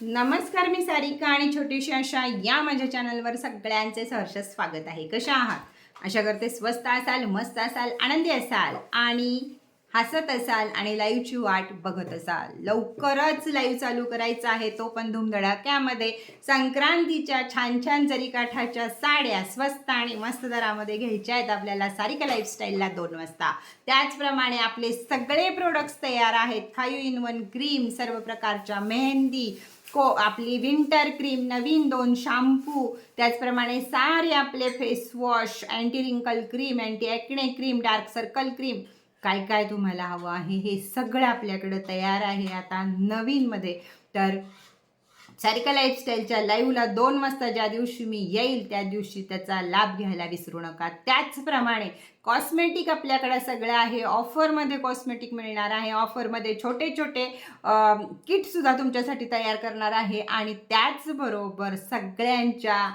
नमस्कार मी सारिका आणि छोटीशी अशा या माझ्या चॅनलवर सगळ्यांचे सहर्ष स्वागत आहे. कशा आहात? अशा करते स्वस्त असाल मस्त असाल आनंदी असाल आणि हसत असाल आणि लाईव्हची वाट बघत असाल. लवकरच लाईव्ह चालू करायचा आहे तो पण धुमधडाक्यामध्ये. संक्रांतीच्या छान छान जरीकाठाच्या साड्या स्वस्त आणि मस्त दरामध्ये घ्यायच्या आहेत आपल्याला सारिका लाईफस्टाईलला दोन वाजता. त्याचप्रमाणे आपले सगळे प्रोडक्ट्स तयार आहेत. फायू इन वन क्रीम सर्व प्रकारच्या मेहंदी को आपली विंटर क्रीम नवीन दोन शॅम्पू त्याचप्रमाणे सारे आपले face wash anti wrinkle cream anti acne cream dark circle cream काय काय तुम्हाला हवं आहे हे सगळं आपल्याकडं तयार आहे आता नवीनमध्ये. तर सारिका लाईफस्टाईलच्या लाईव्हला दोन वाजता ज्या दिवशी मी येईल त्या दिवशी त्याचा लाभ घ्यायला विसरू नका. त्याचप्रमाणे कॉस्मेटिक आपल्याकडे सगळं आहे. ऑफरमध्ये कॉस्मेटिक मिळणार आहे. ऑफरमध्ये छोटे छोटे किटसुद्धा तुमच्यासाठी तयार करणार आहे. आणि त्याचबरोबर सगळ्यांच्या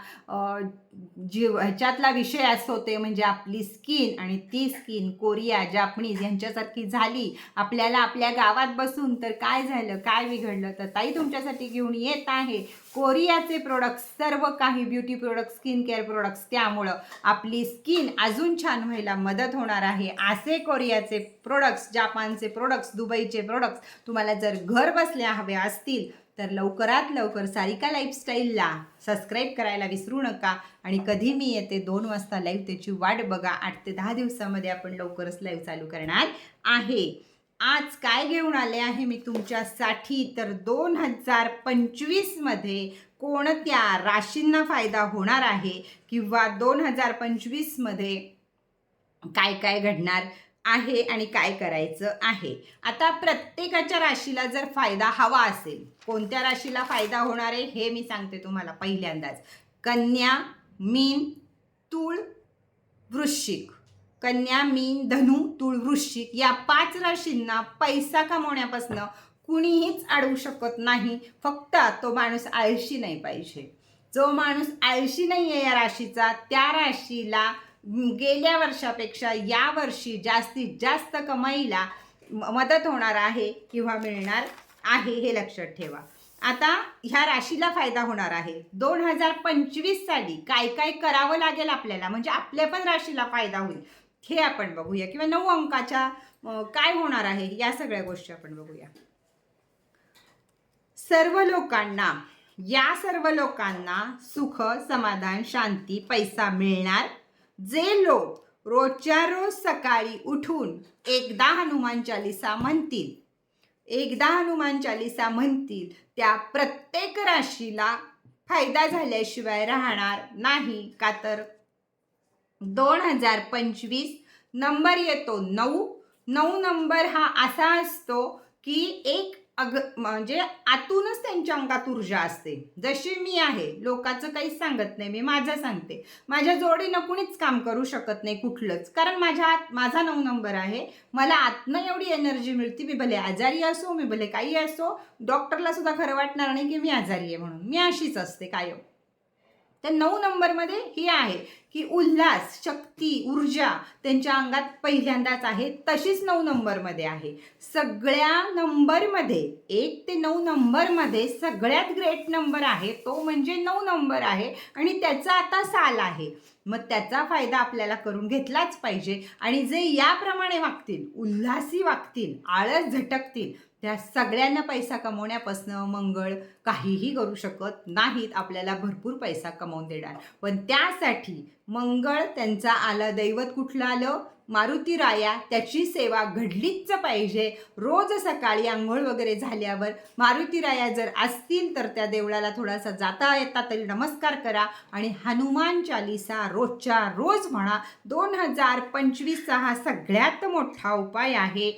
जीव ह्याच्यातला विषय असतो ते म्हणजे आपली स्किन आणि ती स्किन कोरिया जापनीज यांच्यासारखी झाली. आपल्याला आपल्या गावात बसून तर काय झालं काय बिघडलं? तर ताई तुमच्यासाठी घेऊन येत आहे. कोरियाचे प्रोडक्ट्स सर्व काही beauty product skin care products त्यामुळं आपली स्किन अजून छान व्हायला मदत होणार आहे. असे कोरियाचे प्रोडक्ट्स जापानचे प्रोडक्ट्स दुबईचे प्रोडक्ट्स तुम्हाला जर घर बसल्या हवे असतील तर लवकरात लवकर सारिका लाईफस्टाईलला सबस्क्राईब करायला विसरू नका आणि कधी मी येते दोन वाजता लाईव्ह त्याची वाट बघा. आठ ते दहा दिवसामध्ये आपण लवकरच लाईव्ह चालू करणार आहे. आज काय घेऊन आले आहे मी तुमच्यासाठी? तर दोन हजार पंचवीसमध्ये कोणत्या राशींना फायदा होणार आहे? किंवा दोन हजार पंचवीसमध्ये काय काय घडणार? आहे आणि काय करायचं आहे. आता प्रत्येकाच्या राशीला जर फायदा हवा असेल कोणत्या राशीला फायदा होणार आहे हे मी सांगते तुम्हाला पहिल्यांदाच. कन्या मीन तूळ वृश्चिक. कन्या मीन धनु तुळ वृश्चिक या पाच राशींना पैसा कमवण्यापासून कुणीहीच अडवू शकत नाही. फक्त तो माणूस आळशी नाही पाहिजे. जो माणूस आळशी नाही आहे या राशीचा त्या राशीला गेल्या वर्षापेक्षा या वर्षी जास्तीत जास्त कमाईला मदत होणार आहे किंवा मिळणार आहे हे लक्षात ठेवा. आता ह्या राशीला फायदा होणार आहे. दोन हजार पंचवीस साली काय काय करावं लागेल आपल्याला? म्हणजे आपल्या पण राशीला फायदा होईल. हे आपण बघूया. किंवा नऊ अंकाच्या काय होणार आहे? या सगळ्या गोष्टी आपण बघूया. सर्व लोकांना या सर्व लोकांना सुख समाधान शांती पैसा मिळणार जे लोक रोजच्या रोज सकाळी उठून एकदा हनुमान चालिसा म्हणतील एकदा हनुमान चालिसा म्हणतील त्या प्रत्येक राशीला फायदा झाल्याशिवाय राहणार नाही का तर? दोन हजार पंचवीस नंबर येतो नऊ. नऊ नंबर हा असा असतो की एक अग म्हणजे आतूनच त्यांच्या अंगात ऊर्जा असते. जशी मी आहे लोकांचं काहीच सांगत नाही मी माझं सांगते. माझ्या जोडीनं कुणीच काम करू शकत नाही कुठलंच. कारण माझ्या आत माझा नऊ नंबर आहे. मला आतनं एवढी एनर्जी मिळते मी भले आजारी असो मी भले काही असो डॉक्टरला सुद्धा खरं वाटणार नाही की मी आजारी आहे म्हणून. मी अशीच असते कायम. तर नऊ नंबरमध्ये ही आहे. की उल्हास शक्ती ऊर्जा त्यांच्या अंगात पहिल्यांदाच आहे. तशीच नऊ नंबरमध्ये आहे. सगळ्या नंबरमध्ये एक ते नऊ नंबरमध्ये सगळ्यात ग्रेट नंबर आहे. तो म्हणजे नऊ नंबर आहे आणि त्याचा आता साल आहे. मग त्याचा फायदा आपल्याला करून घेतलाच पाहिजे. आणि जे याप्रमाणे वागतील उल्हासी वागतील आळस झटकतील त्या सगळ्यांना पैसा कमवण्यापासनं मंगळ काहीही करू शकत नाहीत. आपल्याला भरपूर पैसा कमवून देणार. पण त्यासाठी मंगळ त्यांचा आलं दैवत कुठलं आलं? मारुती राया त्याची सेवा घडलीच पाहिजे. रोज सकाळी आंघोळ वगैरे झाल्यावर मारुती राया जर असतील तर त्या देवळाला थोडासा जाता येता तरी नमस्कार करा आणि हनुमान चालिसा रोजच्या रोज म्हणा दोन हजार पंचवीसचा हा सगळ्यात मोठा उपाय आहे.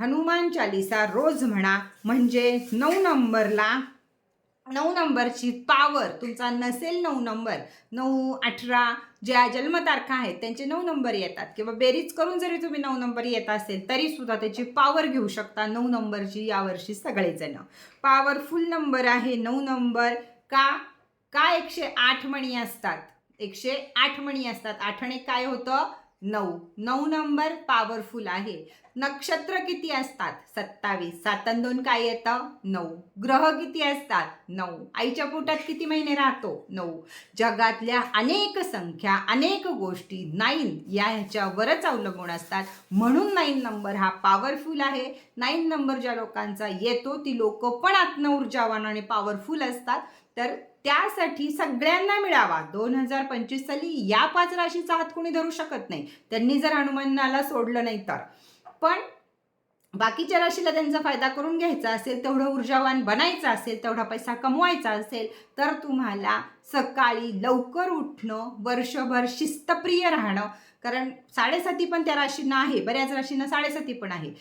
हनुमान चालिसा रोज म्हणा म्हणजे नऊ नंबरला नऊ नंबरची पावर तुमचा नसेल नऊ नंबर नऊ अठरा ज्या जन्मतारखा आहेत त्यांचे नऊ नंबर येतात. किंवा बेरीज करून जरी तुम्ही नऊ नंबर येत असेल तरी सुद्धा त्याची पावर घेऊ शकता नऊ नंबरची यावर्षी सगळेजण. पॉवरफुल नंबर आहे नऊ नंबर. का? का एकशे आठ मणी असतात? एकशे आठ मणी असतात. आठणे काय होतं? नऊ. नऊ नंबर पॉवरफुल आहे. नक्षत्र किती असतात? सत्तावीस. सातन दोन काय येतं? नऊ. ग्रह किती असतात? नऊ. आईच्या पोटात किती महिने राहतो? नऊ. जगातल्या अनेक संख्या अनेक गोष्टी नाईन या ह्याच्यावरच अवलंबून असतात. म्हणून नाईन नंबर हा पॉवरफुल आहे. नाईन नंबर ज्या लोकांचा येतो ती लोक पण आत्मऊर्जावान आणि पॉवरफुल असतात. तर त्यासाठी सगळ्यांना मिळावा. दोन हजार पंचवीस साली या पाच राशीचा हात कोणी धरू शकत नाही. त्यांनी जर हनुमानाला सोडलं नाही तर. पण बाकीच्या राशीला त्यांचा फायदा करून घ्यायचा असेल तेवढं ऊर्जावान बनायचं असेल तेवढा पैसा कमवायचा असेल तर तुम्हाला सकाळी लवकर उठणं वर्षभर शिस्तप्रिय राहणं कारण साडेसाती पण त्या राशींना आहे बऱ्याच राशींना साडेसाती पण आहे.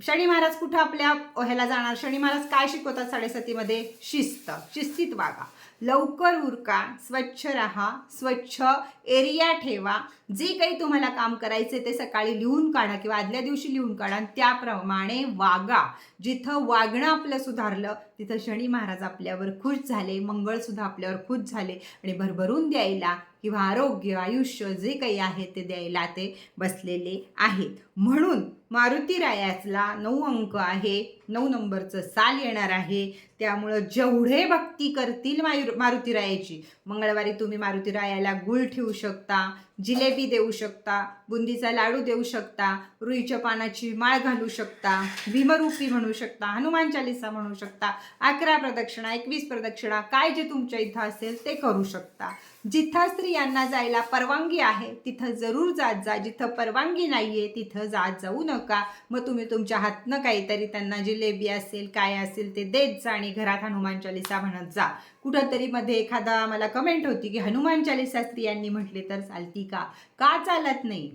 शनी महाराज कुठं आपल्या ह्याला जाणार? शनी महाराज काय शिकवतात साडेसातीमध्ये? शिस्त शिस्तीत वागा. लवकर उरका स्वच्छ राहा स्वच्छ एरिया ठेवा. जे काही तुम्हाला काम करायचे ते सकाळी लिहून काढा किंवा आदल्या दिवशी लिहून काढा. आणि त्याप्रमाणे वागा. जिथं वागणं आपलं सुधारलं तिथं शनी महाराज आपल्यावर खुश झाले मंगळसुद्धा आपल्यावर खुश झाले आणि भरभरून द्यायला किंवा आरोग्य आयुष्य जे काही आहे ते द्यायला ते बसलेले आहेत. म्हणून मारुती रायाचला नऊ अंक आहे नऊ नंबरचं साल येणार आहे. त्यामुळं जेवढे भक्ती करतील मायु मारुती रायाची मंगळवारी तुम्ही मारुती रायाला गुळ ठेवू शकता. जिलेबी देऊ शकता बुंदीचा लाडू देऊ शकता रुईच्या पानाची माळ घालू शकता भीमरूपी म्हणू शकता हनुमान चालिसा म्हणू शकता अकरा प्रदक्षिणा एकवीस प्रदक्षिणा काय जे तुमच्या इथं असेल ते करू शकता. जिथं स्त्रियांना जायला परवानगी आहे तिथं जरूर जात जा. जिथं परवानगी नाहीये तिथं जात जाऊ नका. मग तुम्ही तुमच्या हातनं काहीतरी त्यांना जिलेबी असेल काय असेल ते देत जा आणि घरात हनुमान चालिसा म्हणत जा. कुठंतरी मध्ये एखादा मला कमेंट होती की हनुमान चालिसा स्त्रियांनी म्हटले तर चालती का? का चालत नाही?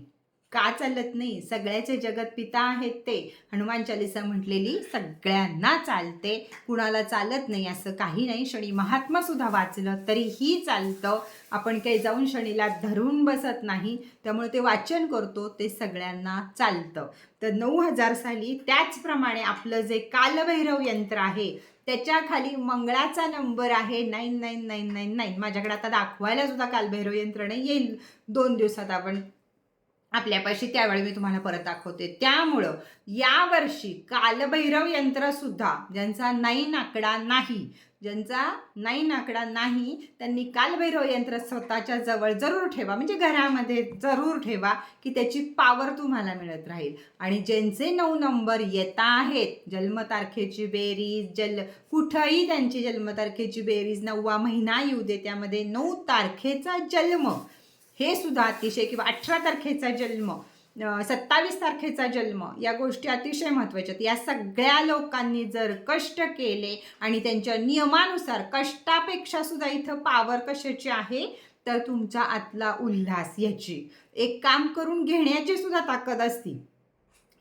का चालत नाही? सगळ्याचे जगत पिता आहेत ते. हनुमान चालिसा म्हटलेली सगळ्यांना चालते. कुणाला चालत नाही असं काही नाही. शनी महात्मा सुद्धा वाचलं तरीही चालतं. आपण काही जाऊन शनीला धरून बसत नाही. त्यामुळे ते वाचन करतो ते सगळ्यांना चालतं. तर नऊ हजार साली त्याचप्रमाणे आपलं जे कालभैरव यंत्र आहे त्याच्याखाली मंगळाचा नंबर आहे nine nine nine nine nine. माझ्याकडे आता दाखवायला सुद्धा कालभैरव यंत्रणा येईल. दोन दिवसात आपण आपल्यापाशी त्यावेळी मी तुम्हाला परत दाखवते. त्यामुळं यावर्षी कालभैरव यंत्रसुद्धा ज्यांचा नाईन आकडा नाही ज्यांचा नाईन आकडा नाही त्यांनी कालभैरव यंत्र स्वतःच्या जवळ जरूर ठेवा. म्हणजे घरामध्ये जरूर ठेवा की त्याची पावर तुम्हाला मिळत राहील. आणि ज्यांचे नऊ नंबर येता आहेत जन्मतारखेची बेरीज जल कुठंही त्यांची जन्मतारखेची बेरीज नववा महिना येऊ दे त्यामध्ये नऊ तारखेचा जन्म हे सुद्धा अतिशय किंवा अठरा तारखेचा जन्म सत्तावीस तारखेचा जन्म या गोष्टी अतिशय महत्त्वाच्या आहेत. या सगळ्या लोकांनी जर कष्ट केले आणि त्यांच्या नियमानुसार कष्टापेक्षा सुद्धा इथं पावर कशाची आहे? तर तुमचा आतला उल्हास याची. एक काम करून घेण्याची सुद्धा ताकद असती.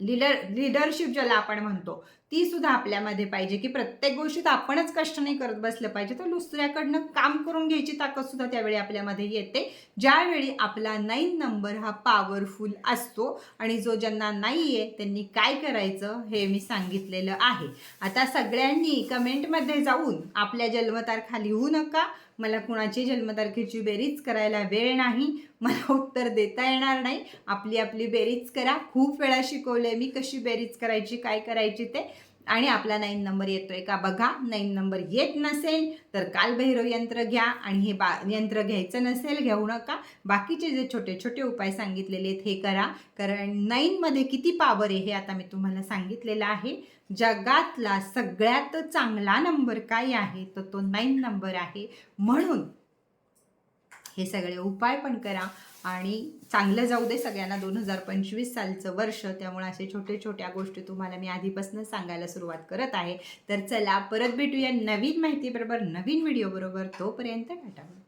लिडर लीडरशिप ज्याला आपण म्हणतो ती सुद्धा आपल्यामध्ये पाहिजे की प्रत्येक गोष्टीत आपणच कष्ट नाही करत बसलं पाहिजे. तर दुसऱ्याकडनं काम करून घ्यायची ताकद सुद्धा त्यावेळी आपल्यामध्ये येते. ज्यावेळी आपला नाईन नंबर हा पॉवरफुल असतो आणि जो ज्यांना नाही आहे त्यांनी काय करायचं हे मी सांगितलेलं आहे. आता सगळ्यांनी कमेंटमध्ये जाऊन आपल्या जन्मतारखा लिहू नका. मला कुणाची जन्मतारखेची बेरीज करायला वेळ नाही. मला उत्तर देता येणार नाही. आपली आपली बेरीज करा. खूप वेळा शिकवले मी कशी बेरीज करायची काय करायची ते. आणि आपला नाईन नंबर येतोय का? बघा नाईन नंबर येत नसेल तर कालभैरव यंत्र घ्या आणि हे बा यंत्र घ्यायचं नसेल घेऊ नका. बाकीचे जे छोटे छोटे उपाय सांगितलेले आहेत हे करा. कारण नाईनमध्ये किती पावर आहे हे आता मी तुम्हाला सांगितलेलं आहे. जगातला सगळ्यात चांगला नंबर काय आहे? तर तो नाईन नंबर आहे. म्हणून हे सगळे उपाय पण करा. आणि चांगलं जाऊ दे सगळ्यांना दोन हजार पंचवीस सालचं वर्ष. त्यामुळे असे छोटे छोट्या गोष्टी तुम्हाला मी आधीपासून सांगायला सुरुवात करत आहे. तर चला परत भेटूया नवीन माहितीबरोबर नवीन व्हिडिओ बरोबर. तोपर्यंत टाटा.